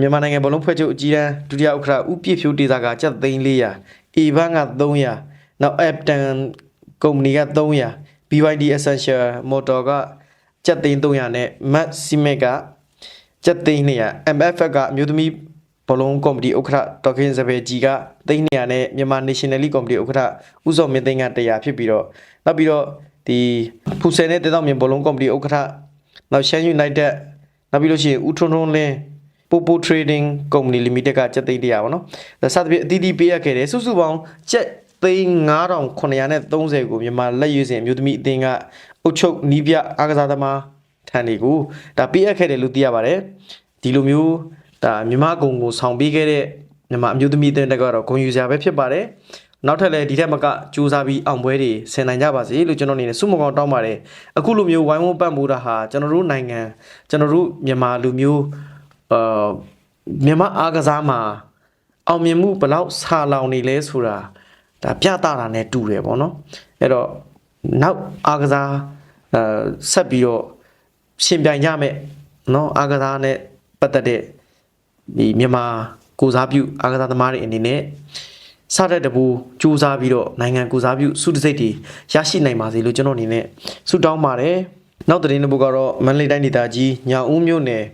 [SPEAKER 1] မြန်မာနိုင်ငံဘလုံးဖွဲ့ချုပ်အကြီးတန်းဒုတိယဥက္ကဋ္ဌဦးပြည့်ဖြိုးဒေသကကျပ်သိန်း400 A Bank က300နောက် Apton ကုမ္ပဏီက300 BYD Essential Motor ကကျပ်သိန်း300နဲ့ Max Cement ကကျပ်သိန်း200 MFF ကအမျိုးသမီး ဘလုံးကော်မတီဥက္ကဋ္ဌဒေါက်ခင်စပယ်ကြီးကသိန်း200နဲ့မြန်မာ National League ကော်မတီဥက္ကဋ္ဌဦးစောမင်းသိန်းက100ဖြစ်ပြီးတော့နောက်ပြီးတော့ဒီဖူဆယ်နဲ့တေတောင်မြင်ဘလုံးကော်မတီဥက္ကဋ္ဌနောက်ရှမ်း United နောက်ပြီးလို့ရှိရင်ဦးထွန်းထွန်းလင်း Popo Trading Company Limited ကကျပ်သိန်း100ပေါ့နော်ဒါစသဖြင့်အတီးတီးပေးရခဲ့တယ်စုစုပေါင်းကျပ်သိန်း9930ကိုမြန်မာလက်ရွေးစင်အမျိုးသမီးအသင်းကအုတ်ချုပ်နီးပြအားကစားသမားထံတွေကိုဒါပေးအပ်ခဲ့တယ်လို့သိရပါတယ်ဒီလိုမျိုး ဒါမြန်မာကုံကိုဆောင်ပေးခဲ့တဲ့မြန်မာအမျိုးသမီးအသင်းတက်ကတော့ဂုဏ်ယူစရာပဲဖြစ်ပါတယ်နောက်ထပ်လည်းဒီထက်မကစူးစမ်းပြီးအောင်ပွဲတွေဆင်နိုင်ကြပါစေလို့ကျွန်တော်အနေနဲ့ဆုမကောင်းတောင်းပါတယ်အခုလိုမျိုးဝိုင်းဝန်းပတ်မိုးတာဟာကျွန်တော်တို့နိုင်ငံကျွန်တော်တို့မြန်မာလူမျိုးအာမြန်မာအားကစားမှာအောင်မြင်မှုဘယ်လောက်ဆာလောင်နေလဲဆိုတာဒါပြသတာနဲ့တူတယ်ပေါ့နော်အဲ့တော့နောက်အားကစားအဲဆက်ပြီးတော့ရှင်ပြိုင်ကြမယ်နော်အားကစားနဲ့ပတ်သက်တဲ့ ဒီမြန်မာကိုစားပြုအားကစားသမားတွေအနေနဲ့စတဲ့တပူစူးစမ်းပြီးတော့နိုင်ငံကိုစားပြုစုတစိတ်တွေရရှိနိုင်ပါစေလို့ကျွန်တော်အနေနဲ့ဆုတောင်းပါတယ်နောက်သတင်းတစ်ပုဒ်ကတော့မန္တလေးတိုင်းဒေသကြီးညာဦးမြို့နယ်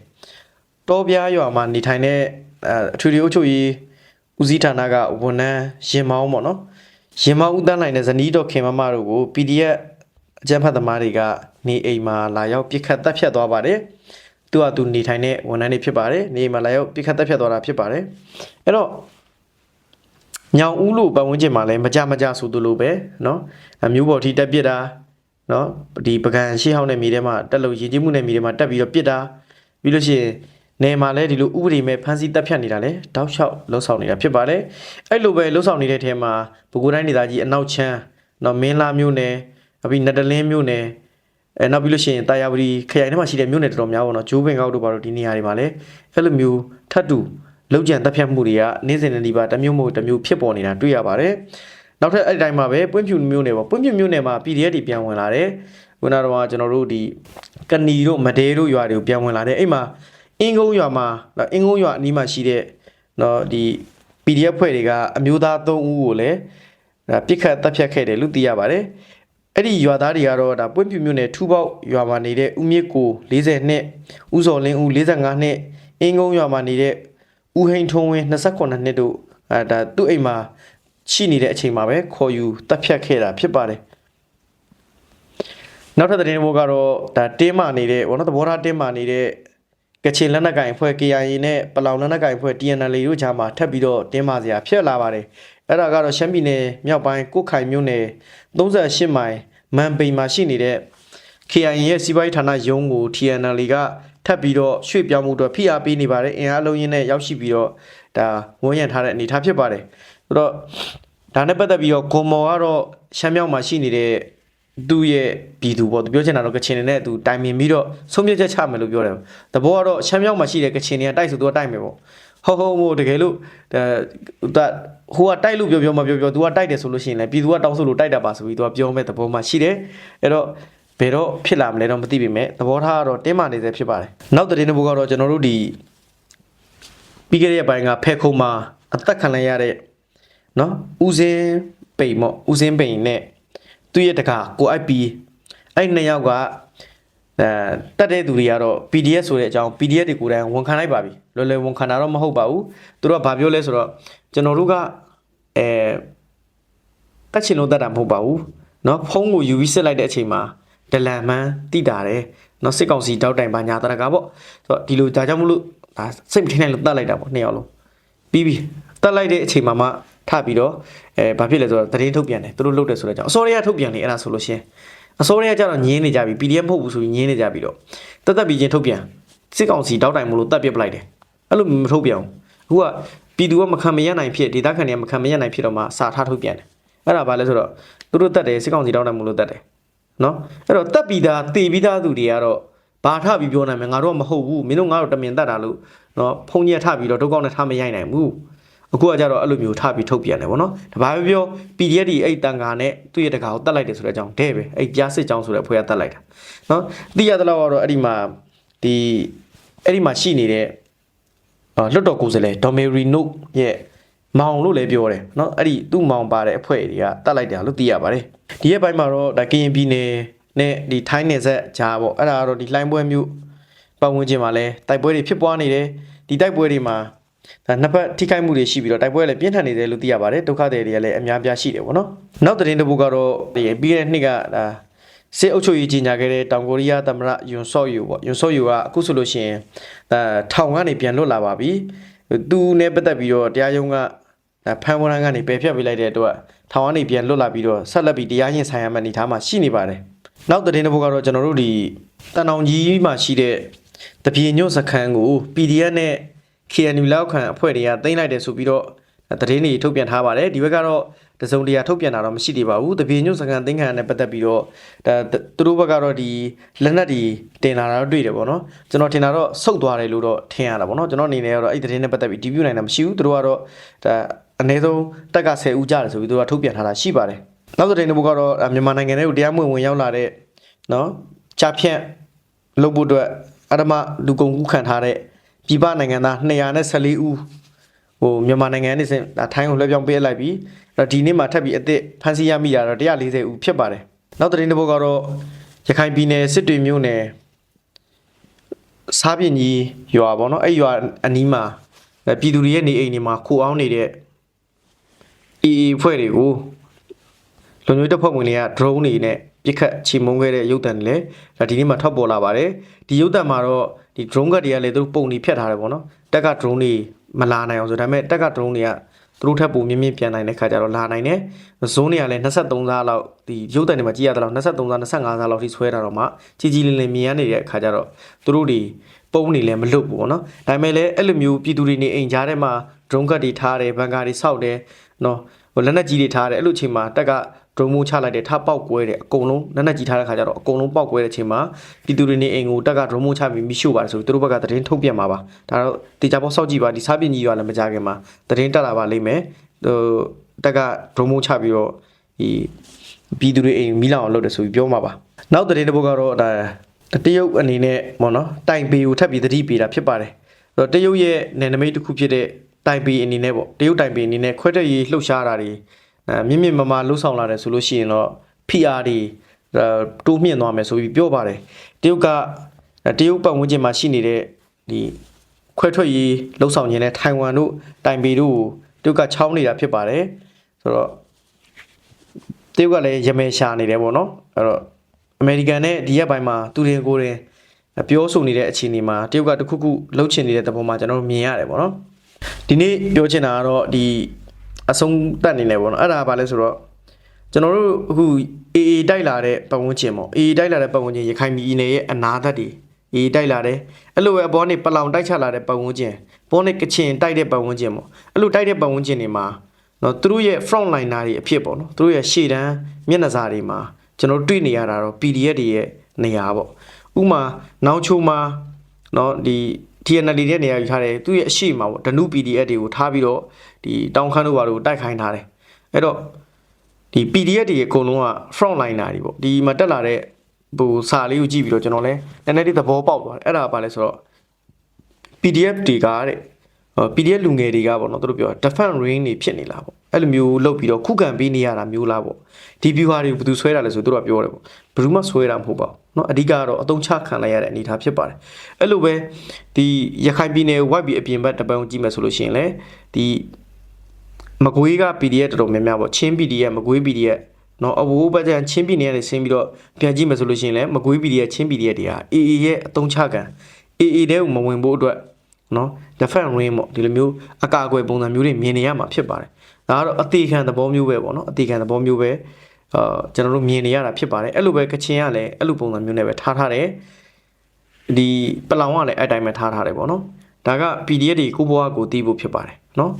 [SPEAKER 1] တောပြားရွာမှာနေထိုင်တဲ့အဲအထွေထွေအုပ်ချုပ်ရေးဦးစီးဌာနကဝန်ထမ်းရင်မောင်းပေါ့နော်ရင်မောင်းဦးတန်းနိုင်တဲ့ဇနီးတော်ခင်မမတို့ကို PDF အကြမ်းဖက်သမားတွေကနေအိမ်မှာလာရောက်ပြစ်ခတ်တပ်ဖြတ်သွားပါတယ် သူကသူနေထိုင်တဲ့ဝန်ထမ်းတွေဖြစ်ပါတယ်နေအိမ်မှာလာရောက်ပြစ်ခတ်တပ်ဖြတ်သွားတာဖြစ်ပါတယ်အဲ့တော့ညောင်ဦးလို့ပတ်ဝန်းကျင်မှာလည်းမကြမကြဆိုသူလိုပဲเนาะအမျိုးပေါ်ထိတက်ပစ်တာเนาะဒီပကံရှေ့ဟောင်းတဲ့မြေထဲမှာတက်လို့ရင်ကျင်းမှုနဲ့မြေထဲမှာတက်ပြီးတော့ပစ်တာပြီးလို့ရှိရင်နေမှာလဲဒီလိုဥပဒေမဲ့ဖမ်းဆီးတပ်ဖြတ်နေတာလဲတောက်လျှောက်လှုပ်ဆောင်နေတာဖြစ်ပါတယ်အဲ့လိုပဲလှုပ်ဆောင်နေတဲ့ထဲမှာဘကိုးတိုင်းဒေသကြီးအနောက်ချမ်းเนาะမင်းလာမျိုးနယ်အပြီးနတလင်းမျိုးနယ် အဲနောက်ပြီးလို့ရှိရင်တာယာဝတီခရိုင်ထဲမှာရှိတဲ့မြို့နယ်တော်တော်များပေါ့နော်ဂျိုးပင်ကောက်တို့ဘာလို့ဒီနေရာတွေမှာလဲအဲ့လိုမျိုးထပ်တူလောက်ကျန်တပ်ဖြတ်မှုတွေကနေ့စဉ်နဲ့ဒီပါတစ်မျိုးမဟုတ်တစ်မျိုးဖြစ်ပေါ်နေတာတွေ့ရပါတယ်နောက်ထပ်အဲ့ဒီတိုင်းမှာပဲပွင့်ဖြူမျိုးနယ်ပေါ့ပွင့်ဖြူမျိုးနယ်မှာ PDF တွေပြန်ဝင်လာတယ်ခုနကတော့ကျွန်တော်တို့ဒီကဏီတို့မဒဲတို့ရွာတွေကိုပြန်ဝင်လာတယ်အဲ့မှာအင်းကုန်းရွာမှာအင်းကုန်းရွာအနီးမှာရှိတဲ့နော်ဒီ PDF ဖွဲ့တွေကအမျိုးသား3ဦးကိုလည်းပြစ်ခတ်တပ်ဖြတ်ခဲ့တယ်လို့သိရပါတယ် အဲ့ဒီရွာသားတွေကတော့ဒါပွင့်ပြူမြို့နယ်ထူပေါက်ရွာမှာနေတဲ့ဦးမြင့်ကို40နှစ်ဦးစော်လင်းဦး45နှစ်အင်းကုန်းရွာမှာနေတဲ့ဦးဟိန်ထုံးဝင်း28နှစ်တို့အဲဒါသူ့အိမ်မှာရှိနေတဲ့အချိန်မှာပဲခေါ်ယူတပ်ဖြတ်ခဲ့တာဖြစ်ပါတယ်နောက်ထပ်သတင်းဘောကတော့ဒါတင်းမာနေတဲ့ဘောနော်သဘောထားတင်းမာနေတဲ့ကချင်လက်နက်ကင်အဖွဲ့ KIA နဲ့ပလောင်လက်နက်ကင်အဖွဲ့ TNL တို့ကြားမှာထပ်ပြီးတော့တင်းမာစရာဖြစ်လာပါတယ် အဲ့ဒါကတော့ရှမ်းပြည်နယ်မြောက်ပိုင်းကုတ်ခိုင်မြို့နယ်38မိုင်မန်ပိန်မှာရှိနေတဲ့ KIA ရဲ့စီးပွားရေးဌာနရုံးကို TNL ကထပ်ပြီးတော့ရွှေ့ပြောင်းမှုအတွက်ဖိအားပေးနေပါတယ်အင်အားလုံးရင်းနဲ့ရောက်ရှိပြီးတော့ဒါဝန်ရံထားတဲ့အနေအထားဖြစ်ပါတယ်ဆိုတော့ဒါနဲ့ပတ်သက်ပြီးတော့ဂွန်မော်ကတော့ရှမ်းမြောက်မှာရှိနေတဲ့သူ့ရဲ့ပြည်သူပေါ့သူပြောချင်တာတော့ကချင်တွေနဲ့သူတိုင်ပင်ပြီးတော့ဆုံးဖြတ်ချက်ချမယ်လို့ပြောတယ်တဘောကတော့ရှမ်းမြောက်မှာရှိတဲ့ကချင်တွေကတိုက်ဆိုသူကတိုက်မယ်ပေါ့ ဟုတ်ဟုတ်မို့တကယ်လို့ဒါဟိုကတိုက်လို့ပြောပြောမပြောပြော तू ကတိုက်တယ်ဆိုလို့ရှိရင်လည်းပြည်သူကတောင်းဆိုလို့တိုက်တာပါဆိုပြီး तू ကပြောမဲ့သဘောမှရှိတယ်အဲ့တော့ဘယ်တော့ဖြစ်လာမလဲတော့မသိပေမဲ့သဘောထားကတော့တင်းမာနေသေးဖြစ်ပါတယ်နောက်သတင်းတစ်ပုဒ်ကတော့ကျွန်တော်တို့ဒီပြီးခဲ့တဲ့ရက်ပိုင်းကဖဲခုံမှာအသက်ခံလိုက်ရတဲ့နော်ဦးစင်းပိန်ပေါ့ဦးစင်းပိန်နဲ့သူ့ရဲ့တကာကိုအိုက်ပီအဲ့နှစ်ယောက်က အဲတက်တဲ့သူတွေကတော့ PDF ဆိုတဲ့အကြောင်း PDF တွေကိုယ်တိုင်ဝန်ခံလိုက်ပါပြီလွယ်လွယ်ဝန်ခံတာတော့မဟုတ်ပါဘူးသူတို့ကဘာပြောလဲဆိုတော့ကျွန်တော်တို့ကအဲတက်ချင်လို့တက်တာမဟုတ်ပါဘူးเนาะဖုန်းကိုယူပြီးစစ်လိုက်တဲ့အချိန်မှာဒလန်မန်းတိတာတယ်เนาะစစ်ကောင်စီတောက်တိုင်ပါညာတရကပေါ့ဆိုတော့ဒီလိုဒါကြောင့်မလို့ဒါစိတ်မထင်နိုင်လို့တက်လိုက်တာပေါ့နှစ်ယောက်လုံးပြီးပြီတက်လိုက်တဲ့အချိန်မှာမှထပြီးတော့အဲဘာဖြစ်လဲဆိုတော့သတင်းထုတ်ပြန်တယ်သူတို့လုပ်တယ်ဆိုတော့ကြောင့်အစောရရထုတ်ပြန်လေအဲ့ဒါဆိုလို့ရှရင် အစိုးရကကြတော့ညင်းနေကြပြီ PDF မဟုတ်ဘူးဆိုပြီးညင်းနေကြပြီတော့တက်တက်ပြီးချင်းထုတ်ပြန်စစ်ကောင်စီတောက်တိုင်မလို့တက်ပြစ်ပလိုက်တယ်အဲ့လိုမထုတ်ပြန်ဘူးအခုကပြည်သူကမခံမရနိုင်ဖြစ်ဒေသခံတွေကမခံမရနိုင်ဖြစ်တော့မှစာထားထုတ်ပြန်တယ်အဲ့ဒါဘာလဲဆိုတော့သူတို့တက်တယ်စစ်ကောင်စီတောက်တိုင်မလို့တက်တယ်နော်အဲ့တော့တက်ပြီးသားတေပြီးသားသူတွေကတော့ဘာထပြီးပြောနိုင်မလဲငါတို့ကမဟုတ်ဘူးမင်းတို့ငါတို့တမင်တက်တာလို့နော်ဖုန်ကြီးထပြီးတော့ဒုက္ခနဲ့ထားမရိုက်နိုင်ဘူး အခုကကြတော့အဲ့လိုမျိုးထပြီးထုတ်ပြန်တယ်ဗောနော်တဘာပဲပြော PDF ဒီအဲ့တန်ခါနဲ့သူ့ရဲ့တကာကိုတတ်လိုက်တယ်ဆိုတဲ့အကြောင်းတဲ့ပဲအဲ့ကြားစစ်ကြောင်းဆိုတဲ့အဖွဲ့ကတတ်လိုက်တာနော်သိရသလောက်ကတော့အဲ့ဒီမှာဒီအဲ့ဒီမှာရှိနေတဲ့အာလွတ်တော်ကိုယ်စားလှယ်ဒေါ်မေရီနိုရဲ့မောင်လို့လည်းပြောတယ်เนาะအဲ့ဒီသူ့မောင်ပါတဲ့အဖွဲ့တွေကတတ်လိုက်တယ်လို့သိရပါတယ်ဒီရဲ့ဘက်မှာတော့ဒါကရင်ပြည်နယ်နဲ့ဒီထိုင်းနယ်ဆက်ကြားပေါ့အဲ့ဒါကတော့ဒီလှိုင်းပွဲမျိုးပတ်ဝန်းကျင်မှာလဲတိုက်ပွဲတွေဖြစ်ပွားနေတယ်ဒီတိုက်ပွဲတွေမှာ ဒါနှစ်ဖက်ထိခိုက်မှုတွေရှိပြီးတော့တိုက်ပွဲလည်းပြင်းထန်နေတယ်လို့သိရပါတယ်ဒုက္ခသည်တွေကလည်းအများပြားရှိတယ်ပေါ့နော်နောက်သတင်းတစ်ပုဒ်ကတော့ဒီပြီးတဲ့နှစ်ကဒါစစ်အုပ်ချုပ်ရေးကြီးညာခဲ့တဲ့တောင်ကိုရီးယားသမ္မတယွန်ဆော့ယူပေါ့ယွန်ဆော့ယူကအခုဆိုလို့ရှိရင်ဒါထောင်ကနေပြန်လွတ်လာပါပြီသူနဲ့ပတ်သက်ပြီးတော့တရားရုံးကဒါဖန်ဝရန်ကနေပယ်ဖျက်ပေးလိုက်တဲ့အတွက်ထောင်ကနေပြန်လွတ်လာပြီးတော့ဆက်လက်ပြီးတရားရင်ဆိုင်ရမယ့်အနေအထားမှာရှိနေပါတယ်နောက်သတင်းတစ်ပုဒ်ကတော့ကျွန်တော်တို့ဒီတန်အောင်ကြီးမှာရှိတဲ့တပြေညွတ်စခန်းကို PDF နဲ့ KNU လောက်ခံအဖွဲ့တွေကတင်လိုက်တယ်ဆိုပြီးတော့သတင်းတွေထုတ်ပြန်ထားပါတယ်ဒီဘက်ကတော့တစုံတရာထုတ်ပြန်တာတော့မရှိသေးပါဘူးတပြေညွတ်စကန်တင်ခံနဲ့ပတ်သက်ပြီးတော့ဒါသူတို့ဘက်ကတော့ဒီလက်နက်တွေတင်လာတာတော့တွေ့တယ်ပေါ့နော်ကျွန်တော်ထင်တာတော့ဆုတ်သွားတယ်လို့တော့ထင်ရတာပေါ့နော်ကျွန်တော်အနေနဲ့ကတော့အဲ့ဒီသတင်းနဲ့ပတ်သက်ပြီးဒီပြူနိုင်တာမရှိဘူးသူတို့ကတော့ဒါအနည်းဆုံးတက်က10ဦးကြတယ်ဆိုပြီးသူကထုတ်ပြန်ထားတာရှိပါတယ်နောက်သတင်းတစ်ပုဒ်ကတော့မြန်မာနိုင်ငံထဲကိုတရားမဝင်ဝင်ရောက်လာတဲ့နော်ချဖြန့်လုပ်ဖို့အတွက်အဓမ္မလူကုန်ကူးခံထားတဲ့ ပြည်ပနိုင်ငံသား214ဦးဟိုမြန်မာနိုင်ငံနေစဉ်ဒါထိုင်းကိုလွှဲပြောင်းပေးလိုက်ပြီးအဲ့တော့ဒီနေ့မှာထပ်ပြီးအစ်စ်ဖမ်းဆီးရမိတာတော့140ဦးဖြစ်ပါတယ်နောက်သတင်းတစ်ပုဒ်ကတော့ရခိုင်ပြည်နယ်စစ်တွေမြို့နယ်စားပြင်းကြီးရွာပေါ့နော်အဲ့ရွာအနီးမှာအဲ့ပြည်သူတွေရဲ့နေအိမ်တွေမှာခိုအောင်နေတဲ့အေအေဖွဲ့တွေကိုလုံခြုံရေးတပ်ဖွဲ့ဝင်တွေက drone တွေနဲ့ပစ်ခတ်ချီမုန်းခဲ့တဲ့ရုပ်သံတွေလည်းဒါဒီနေ့မှထွက်ပေါ်လာပါတယ်ဒီရုပ်သံမှာတော့ ဒီ drone ကတွေကလည်းသူတို့ပုံတွေဖြတ်ထားတယ်ပေါ့နော်တက်က drone တွေမလာနိုင်အောင်ဆိုဒါပေမဲ့တက်က drone တွေကသူတို့ထပ်ပုံမြင့်မြင့်ပြန်နိုင်တဲ့ခါကျတော့လာနိုင်တယ်ဇုံးတွေကလည်း23စားလောက်ဒီရုပ်သံတွေမှာကြည့်ရတဲ့လောက်23စား25စားလောက်ထိဆွဲတာတော့မှကြီးကြီးလင်းလင်းမြင်ရနေတဲ့ခါကျတော့သူတို့တွေပုံနေလည်းမလွတ်ဘူးပေါ့နော်ဒါပေမဲ့လည်းအဲ့လိုမျိုးပြည်သူတွေနေအိမ်ကြားထဲမှာ drone ကတ်တွေထားတယ်ဘန်ကာတွေစောက်တယ်နော်ဟိုလက်နက်ကြီးတွေထားတယ်အဲ့လိုချိန်မှာတက်က drone မိုးချလိုက်တယ်ထပေါက်ကွဲတယ်အကုန်လုံးလက်နက်ကြီးထားတဲ့ခါကျတော့အကုန်လုံးပေါက်ကွဲတဲ့ချိန်မှာပြည်သူတွေနေအိမ်ကိုတက်က drone မိုးချပြီးမိရှို့ပါတယ်ဆိုပြီးသူတို့ဘက်ကသတင်းထုတ်ပြန်มาပါဒါတော့တေချာပေါက်စောက်ကြည့်ပါဒီစားပြင်းကြီးရွာလည်းမကြခင်မှာသတင်းတက်လာပါလိမ့်မယ်ဟိုတက်က drone မိုးချပြီးတော့ဒီပြည်သူတွေအိမ်မိလောင်အောင်လုပ်တယ်ဆိုပြီးပြောမှာပါနောက်သတင်းတစ်ပုဒ်ကတော့ဒါတရုတ်အနေနဲ့ပေါ့နော်တိုင်ပေကိုထပ်ပြီးသတိပေးတာဖြစ်ပါတယ်အဲ့တော့တရုတ်ရဲ့နယ်နိမိတ်တစ်ခုဖြစ်တဲ့တိုင်ပေအနေနဲ့ပေါ့တရုတ်တိုင်ပေအနေနဲ့ခွဲထွက်ရေးလှုပ်ရှားတာတွေ အဲမြင့်မြင့်မမလှုပ်ဆောင်လာတယ်ဆိုလို့ရှိရင်တော့ PR တွေအဲတိုးမြင့်သွားမယ်ဆိုပြီးပြောပါတယ်တရုတ်ကတရုတ်ပတ်ဝန်းကျင်မှာရှိနေတဲ့ဒီခွဲထွက်ရေးလှုပ်ဆောင်ခြင်းနဲ့ထိုင်ဝမ်တို့တိုင်ပေတို့ကိုတရုတ်ကချောင်းနေတာဖြစ်ပါတယ်ဆိုတော့တရုတ်ကလည်းရမယ်ရှာနေတယ်ပေါ့နော်အဲ့တော့အမေရိကန်နဲ့ဒီရက်ပိုင်းမှာသူတင်ကိုယ်တင်ပြောဆိုနေတဲ့အခြေအနေမှာတရုတ်ကတစ်ခုခုလှုပ်ချင်နေတဲ့သဘောမှာကျွန်တော်တို့မြင်ရတယ်ပေါ့နော်ဒီနေ့ပြောချင်တာကတော့ဒီ အဆုံးတတ်နေတယ်ပေါ့နော်အဲ့ဒါကဘာလဲဆိုတော့ကျွန်တော်တို့အခု AA တိုက်လာတဲ့ပတ်ဝန်းကျင်ပေါ့ AA တိုက်လာတဲ့ပတ်ဝန်းကျင်ရခိုင်ပြည်နယ်ရဲ့အနာသက်တွေ AA တိုက်လာတယ်အဲ့လိုပဲအပေါ်နေပလောင်တိုက်ချလာတဲ့ပတ်ဝန်းကျင်ပေါ်နေကချင်တိုက်တဲ့ပတ်ဝန်းကျင်ပေါ့အဲ့လိုတိုက်တဲ့ပတ်ဝန်းကျင်တွေမှာနော်သူတို့ရဲ့ front liner တွေအဖြစ်ပေါ့နော်သူတို့ရဲ့ရှေ့တန်းမျက်နှာစာတွေမှာကျွန်တော်တို့တွေ့နေရတာတော့ PDF တွေရဲ့နေရာပေါ့ဥမာနောင်ချိုမှာနော်ဒီ TNL တဲ့နေရာယူထားတယ်သူ့ရဲ့အရှိမှာပေါ့ဒနု PDF တွေကိုထားပြီးတော့ ဒီတောင်ခမ်းတို့ဘာလို့တိုက်ခိုင်းထားတယ်အဲ့တော့ ဒီ PDF တွေအကုန်လုံးက front liner တွေပေါ့ဒီမှာတက်လာတဲ့ဟိုစာလေးကိုကြည့်ပြီးတော့ကျွန်တော်လည်းနည်းနည်းလေးသဘောပေါက်သွားတယ်အဲ့ဒါကဘာလဲဆိုတော့ PDF တွေကတဲ့ဟော PDF လူငယ်တွေကပေါ့နော်သူတို့ပြော defense range တွေဖြစ်နေလားပေါ့အဲ့လိုမျိုးလုပ်ပြီးတော့ခုခံပေးနေရတာမျိုးလားပေါ့ဒီ viewer တွေကိုဘယ်သူဆွဲတာလဲဆိုသူတို့ကပြောတယ်ပေါ့ဘယ်သူမှဆွဲတာမဟုတ်ပါဘူးเนาะအဓိကကတော့အတုံးချခံလိုက်ရတဲ့အနေအထားဖြစ်ပါတယ်အဲ့လိုပဲဒီရခိုင်ပြည်နယ် white ပြည်အပြင်ဘက်တပံကြည့်မယ်ဆိုလို့ရှိရင်လေဒီ မကွေးက PDF တော်တော်များများပေါ့ချင်း PDF မကွေး PDF နော်အဝိုးဘက်ကျန်ချင်းပြည်နယ်ကနေဆင်းပြီးတော့ပြန်ကြည့်မယ်ဆိုလို့ရှိရင်လည်းမကွေး PDF ချင်း PDF တွေဟာ AA ရဲ့အတုံးချခံ AA တဲ့ကိုမဝင်ဖို့အတွက်နော် defend ring ပေါ့ဒီလိုမျိုးအကာအကွယ်ပုံစံမျိုးတွေမြင်နေရမှာဖြစ်ပါတယ်ဒါကတော့အသေးခံသဘောမျိုးပဲပေါ့နော်အသေးခံသဘောမျိုးပဲအာကျွန်တော်တို့မြင်နေရတာဖြစ်ပါတယ်အဲ့လိုပဲကချင်ကလည်းအဲ့လိုပုံစံမျိုးနဲ့ပဲထားထားတယ်ဒီပလောင်ကလည်းအဲ့တိုင်းပဲထားထားတယ်ပေါ့နော်ဒါက PDF တွေကိုဘွားကိုတီးဖို့ဖြစ်ပါတယ်နော်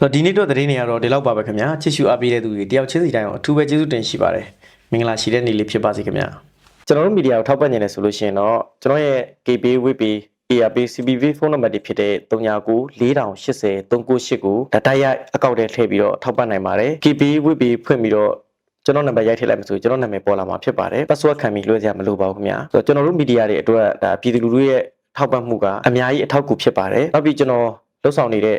[SPEAKER 1] ဆိုတော့ဒီနေ့တော့သတင်းတွေကတော့ဒီလောက်ပါပဲခင်ဗျာချစ်ရှူအားပေးတဲ့သူတွေတယောက်ချင်းစီတိုင်းအောင်အထူးပဲကျေးဇူးတင်ရှိပါတယ်မင်္ဂလာရှိတဲ့နေ့လေးဖြစ်ပါစေခင်ဗျာကျွန်တော်တို့မီဒီယာကိုထောက်ပံ့နေတယ်ဆိုလို့ရှိရင်တော့ကျွန်တော်ရဲ့ KB WP ARP CBV ဖုန်းနံပါတ်တွေဖြစ်တဲ့39 4080 398ကိုဒါတိုက်ရိုက်အကောင့်ထဲထည့်ပြီးတော့ထောက်ပံ့နိုင်ပါတယ် KB WP ဖွင့်ပြီးတော့ကျွန်တော်နံပါတ်ရိုက်ထည့်လိုက်မှဆိုကျွန်တော်နာမည်ပေါ်လာမှာဖြစ်ပါတယ် password ခံပြီးလွှဲစရာမလိုပါဘူးခင်ဗျာဆိုတော့ကျွန်တော်တို့မီဒီယာတွေအတွက်ဒါပြည်သူလူထုရဲ့ထောက်ပံ့မှုကအများကြီးအထောက်အကူဖြစ်ပါတယ်နောက်ပြီးကျွန်တော်လှုပ်ဆောင်နေတဲ့